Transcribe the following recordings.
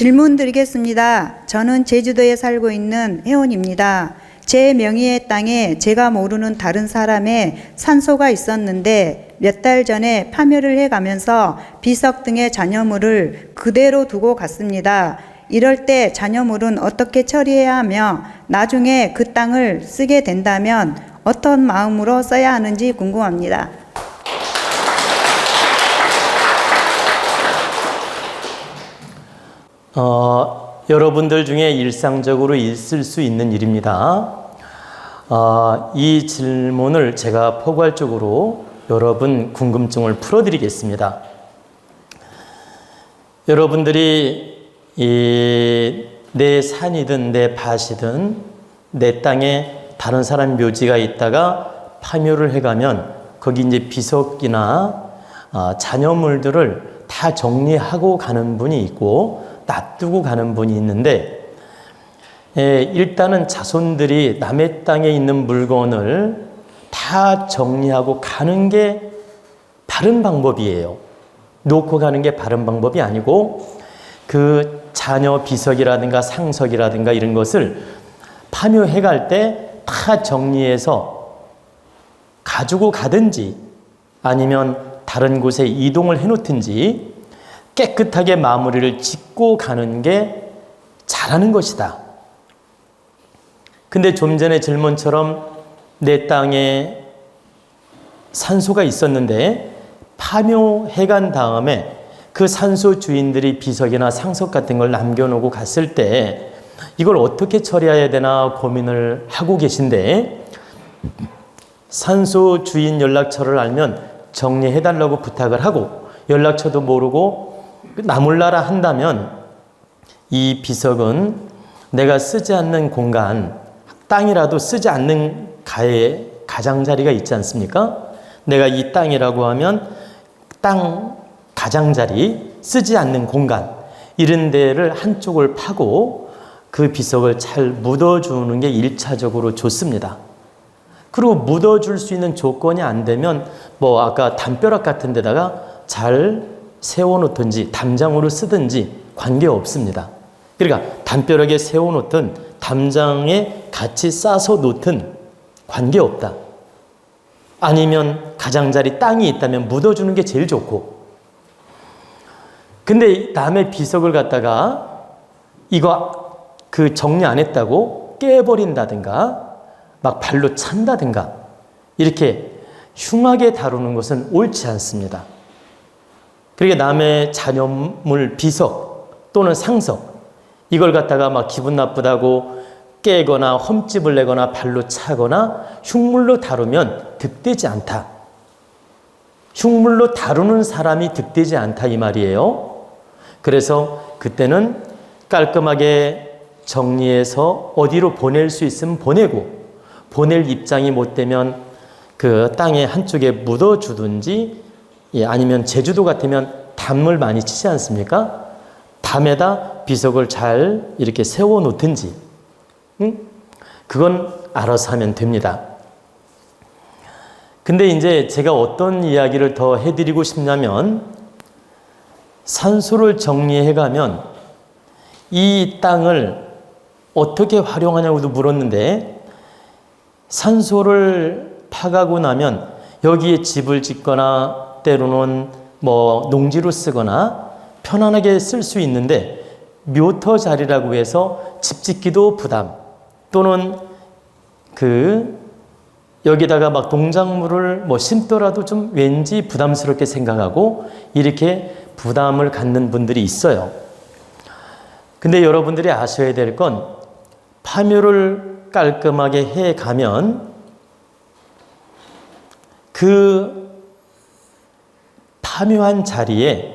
질문 드리겠습니다. 저는 제주도에 살고 있는 회원입니다. 제 명의의 땅에 제가 모르는 다른 사람의 산소가 있었는데 몇 달 전에 파멸을 해 가면서 비석 등의 잔여물을 그대로 두고 갔습니다. 이럴 때 잔여물은 어떻게 처리해야 하며 나중에 그 땅을 쓰게 된다면 어떤 마음으로 써야 하는지 궁금합니다. 어, 여러분들 중에 일상적으로 있을 수 있는 일입니다. 어, 이 질문을 제가 포괄적으로 여러분 궁금증을 풀어드리겠습니다. 여러분들이 이, 내 산이든 내 밭이든 내 땅에 다른 사람 묘지가 있다가 파묘를 해가면 거기 이제 비석이나 어, 잔여물들을 다 정리하고 가는 분이 있고 놔두고 가는 분이 있는데 예, 일단은 자손들이 남의 땅에 있는 물건을 다 정리하고 가는 게 바른 방법이에요. 놓고 가는 게 바른 방법이 아니고 그 자녀 비석이라든가 상석이라든가 이런 것을 파묘해 갈 때 다 정리해서 가지고 가든지 아니면 다른 곳에 이동을 해 놓든지 깨끗하게 마무리를 짓고 가는 게 잘하는 것이다. 근데 좀 전에 질문처럼 내 땅에 산소가 있었는데 파묘해 간 다음에 그 산소 주인들이 비석이나 상석 같은 걸 남겨놓고 갔을 때 이걸 어떻게 처리해야 되나 고민을 하고 계신데 산소 주인 연락처를 알면 정리해달라고 부탁을 하고 연락처도 모르고 나몰라라 한다면 이 비석은 내가 쓰지 않는 공간, 땅이라도 쓰지 않는 가에 가장자리가 있지 않습니까? 내가 이 땅이라고 하면 땅 가장자리, 쓰지 않는 공간, 이런 데를 한쪽을 파고 그 비석을 잘 묻어주는 게 일차적으로 좋습니다. 그리고 묻어줄 수 있는 조건이 안 되면 뭐 아까 담벼락 같은 데다가 잘 세워놓든지 담장으로 쓰든지 관계 없습니다. 그러니까 담벼락에 세워놓든 담장에 같이 싸서 놓든 관계 없다. 아니면 가장자리 땅이 있다면 묻어주는 게 제일 좋고. 근데 남의 비석을 갖다가 이거 그 정리 안 했다고 깨버린다든가 막 발로 찬다든가 이렇게 흉하게 다루는 것은 옳지 않습니다. 그러니까 남의 잔여물 비석 또는 상석 이걸 갖다가 막 기분 나쁘다고 깨거나 험집을 내거나 발로 차거나 흉물로 다루면 득되지 않다. 흉물로 다루는 사람이 득되지 않다 이 말이에요. 그래서 그때는 깔끔하게 정리해서 어디로 보낼 수 있으면 보내고 보낼 입장이 못 되면 그 땅의 한쪽에 묻어주든지 예, 아니면 제주도 같으면 담을 많이 치지 않습니까? 담에다 비석을 잘 이렇게 세워 놓든지 응? 그건 알아서 하면 됩니다. 근데 이제 제가 어떤 이야기를 더 해드리고 싶냐면 산소를 정리해 가면 이 땅을 어떻게 활용하냐고도 물었는데 산소를 파가고 나면 여기에 집을 짓거나 때로는 뭐 농지로 쓰거나 편안하게 쓸 수 있는데 묘터 자리라고 해서 집 짓기도 부담 또는 그 여기다가 막 농작물을 뭐 심더라도 좀 왠지 부담스럽게 생각하고 이렇게 부담을 갖는 분들이 있어요. 근데 여러분들이 아셔야 될 건 파묘를 깔끔하게 해 가면 그 파묘한 자리에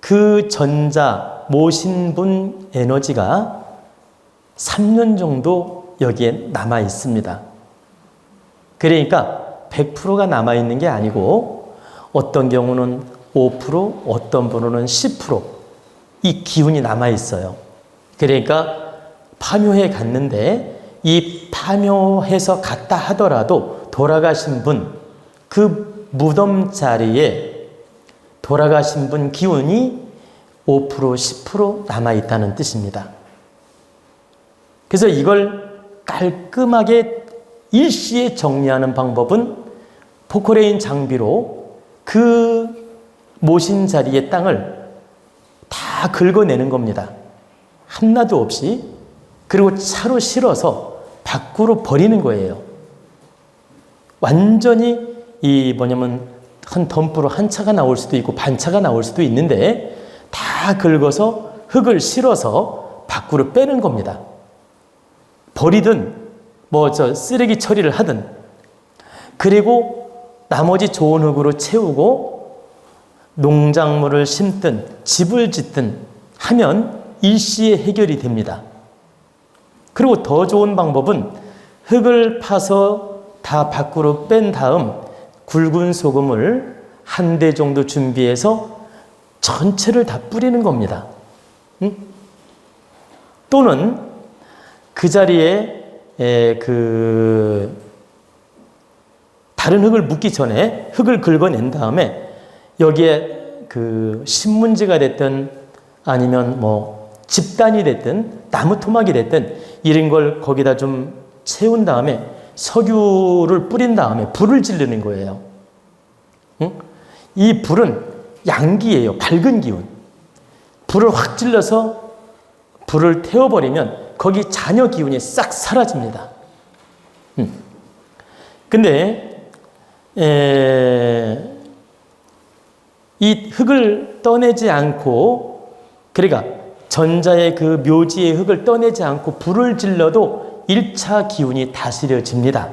그 전자 모신 분 에너지가 3년 정도 여기에 남아 있습니다. 그러니까 100%가 남아 있는 게 아니고 어떤 경우는 5%, 어떤 분은 10%이 기운이 남아 있어요. 그러니까 파묘해 갔는데 이 파묘해서 갔다 하더라도 돌아가신 분, 그 무덤 자리에 돌아가신 분 기운이 5% 10% 남아 있다는 뜻입니다. 그래서 이걸 깔끔하게 일시에 정리하는 방법은 포크레인 장비로 그 모신 자리의 땅을 다 긁어내는 겁니다. 하나도 없이 그리고 차로 실어서 밖으로 버리는 거예요. 완전히 이 뭐냐면 한 덤프로 한 차가 나올 수도 있고 반 차가 나올 수도 있는데 다 긁어서 흙을 실어서 밖으로 빼는 겁니다. 버리든 뭐 저 쓰레기 처리를 하든 그리고 나머지 좋은 흙으로 채우고 농작물을 심든 집을 짓든 하면 일시에 해결이 됩니다. 그리고 더 좋은 방법은 흙을 파서 다 밖으로 뺀 다음 굵은 소금을 한 대 정도 준비해서 전체를 다 뿌리는 겁니다. 응? 또는 그 자리에 에, 그 다른 흙을 묻기 전에 흙을 긁어낸 다음에 여기에 그 신문지가 됐든 아니면 뭐 집단이 됐든 나무 토막이 됐든 이런 걸 거기다 좀 채운 다음에 석유를 뿌린 다음에 불을 지르는 거예요. 응? 이 불은 양기예요. 밝은 기운. 불을 확 질러서 불을 태워버리면 거기 잔여 기운이 싹 사라집니다. 음. 근데 에, 이 흙을 떠내지 않고 그러니까 전자의 그 묘지의 흙을 떠내지 않고 불을 질러도 1차 기운이 다스려집니다.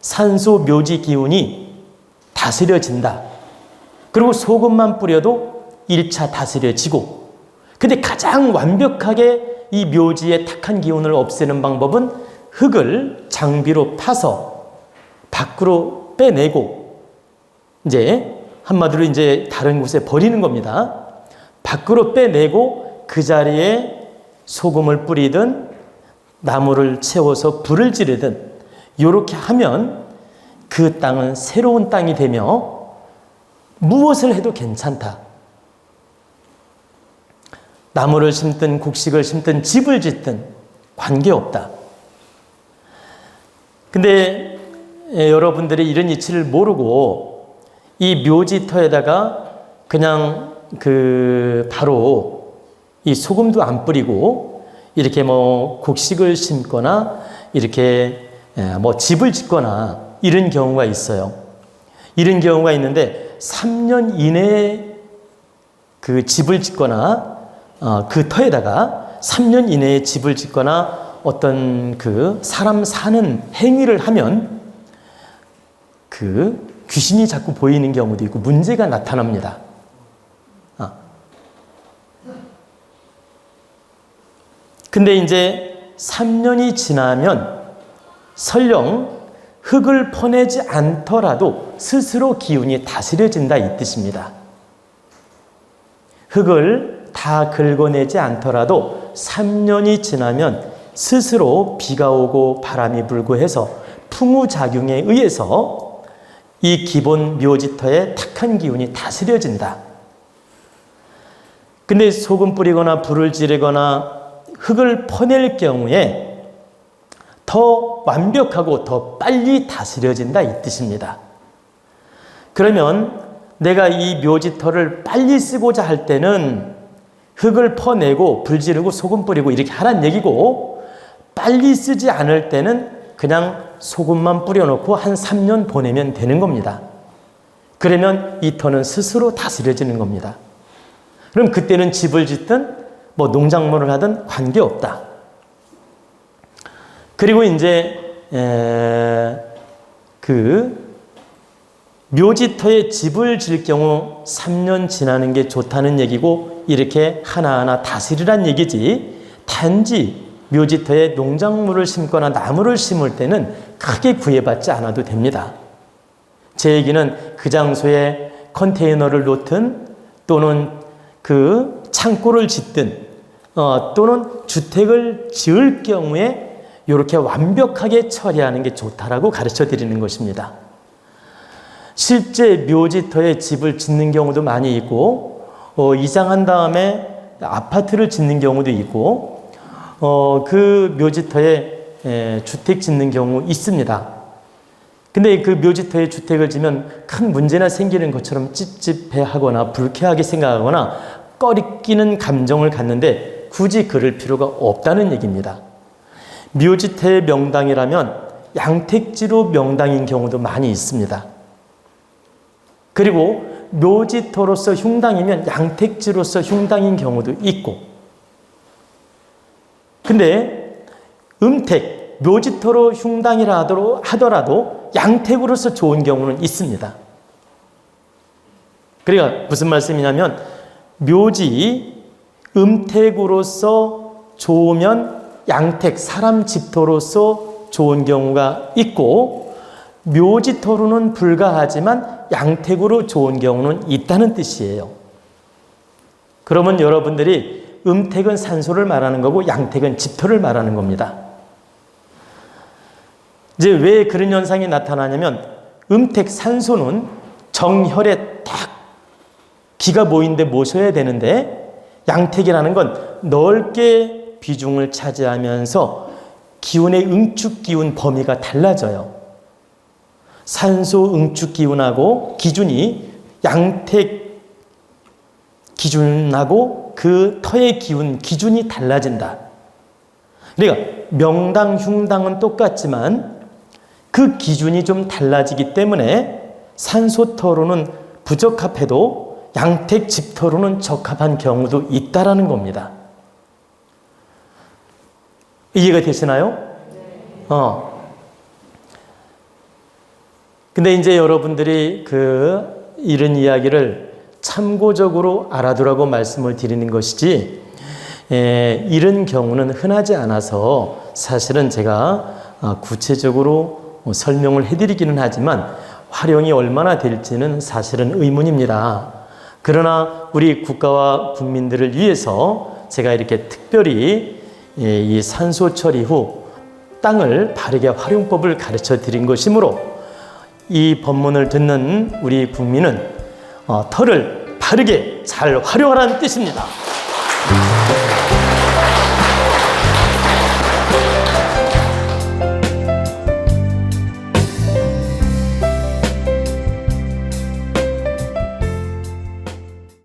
산소 묘지 기운이 다스려진다. 그리고 소금만 뿌려도 1차 다스려지고 근데 가장 완벽하게 이 묘지의 탁한 기운을 없애는 방법은 흙을 장비로 파서 밖으로 빼내고 이제 한마디로 이제 다른 곳에 버리는 겁니다. 밖으로 빼내고 그 자리에 소금을 뿌리든 나무를 채워서 불을 지르든 이렇게 하면 그 땅은 새로운 땅이 되며 무엇을 해도 괜찮다. 나무를 심든 곡식을 심든 집을 짓든 관계없다. 근데 예, 여러분들이 이런 이치를 모르고 이 묘지터에다가 그냥 그 바로 이 소금도 안 뿌리고 이렇게 뭐 곡식을 심거나 이렇게 예, 뭐 집을 짓거나 이런 경우가 있어요. 이런 경우가 있는데 3년 이내에 그 집을 짓거나 어, 그 터에다가 3년 이내에 집을 짓거나 어떤 그 사람 사는 행위를 하면 그 귀신이 자꾸 보이는 경우도 있고 문제가 나타납니다. 근데 이제 3년이 지나면 설령 흙을 퍼내지 않더라도 스스로 기운이 다스려진다 이 뜻입니다. 흙을 다 긁어내지 않더라도 3년이 지나면 스스로 비가 오고 바람이 불고 해서 풍우작용에 의해서 이 기본 묘지터의 탁한 기운이 다스려진다. 근데 소금 뿌리거나 불을 지르거나 흙을 퍼낼 경우에 더 완벽하고 더 빨리 다스려진다 이 뜻입니다. 그러면 내가 이 묘지터를 빨리 쓰고자 할 때는 흙을 퍼내고 불 지르고 소금 뿌리고 이렇게 하란 얘기고 빨리 쓰지 않을 때는 그냥 소금만 뿌려놓고 한 3년 보내면 되는 겁니다. 그러면 이 터는 스스로 다스려지는 겁니다. 그럼 그때는 집을 짓든 뭐 농작물을 하든 관계없다. 그리고 이제 에, 그 묘지터에 집을 질 경우 3년 지나는 게 좋다는 얘기고 이렇게 하나하나 다스리란 얘기지 단지 묘지터에 농작물을 심거나 나무를 심을 때는 크게 구애받지 않아도 됩니다. 제 얘기는 그 장소에 컨테이너를 놓든 또는 그 창고를 짓든 어, 또는 주택을 지을 경우에 이렇게 완벽하게 처리하는 게 좋다라고 가르쳐 드리는 것입니다. 실제 묘지터에 집을 짓는 경우도 많이 있고 어, 이장한 다음에 아파트를 짓는 경우도 있고 어, 그 묘지터에 에, 주택 짓는 경우 있습니다. 근데 그 묘지터에 주택을 지면 큰 문제나 생기는 것처럼 찝찝해하거나 불쾌하게 생각하거나 꺼리끼는 감정을 갖는데 굳이 그럴 필요가 없다는 얘기입니다. 묘지터의 명당이라면 양택지로 명당인 경우도 많이 있습니다. 그리고 묘지터로서 흉당이면 양택지로서 흉당인 경우도 있고 근데 음택, 묘지터로 흉당이라 하더라도 양택으로서 좋은 경우는 있습니다. 그러니까 무슨 말씀이냐면 묘지 음택으로서 좋으면 양택 사람 집터로서 좋은 경우가 있고 묘지터로는 불가하지만 양택으로 좋은 경우는 있다는 뜻이에요. 그러면 여러분들이 음택은 산소를 말하는 거고 양택은 집터를 말하는 겁니다. 이제 왜 그런 현상이 나타나냐면 음택 산소는 정혈에 딱 기가 모인데 모셔야 되는데 양택이라는 건 넓게 비중을 차지하면서 기운의 응축 기운 범위가 달라져요. 산소 응축 기운하고 기준이 양택 기준하고 그 터의 기운 기준이 달라진다. 그러니까 명당 흉당은 똑같지만 그 기준이 좀 달라지기 때문에 산소터로는 부적합해도 양택 집터로는 적합한 경우도 있다라는 겁니다. 이해가 되시나요? 어. 근데 이제 여러분들이 그 이런 이야기를 참고적으로 알아두라고 말씀을 드리는 것이지, 에, 이런 경우는 흔하지 않아서 사실은 제가 아, 구체적으로 뭐 설명을 해드리기는 하지만 활용이 얼마나 될지는 사실은 의문입니다. 그러나 우리 국가와 국민들을 위해서 제가 이렇게 특별히 예, 이 산소 처리 후 땅을 바르게 활용법을 가르쳐 드린 것이므로 이 법문을 듣는 우리 국민은 어, 털을 바르게 잘 활용하라는 뜻입니다.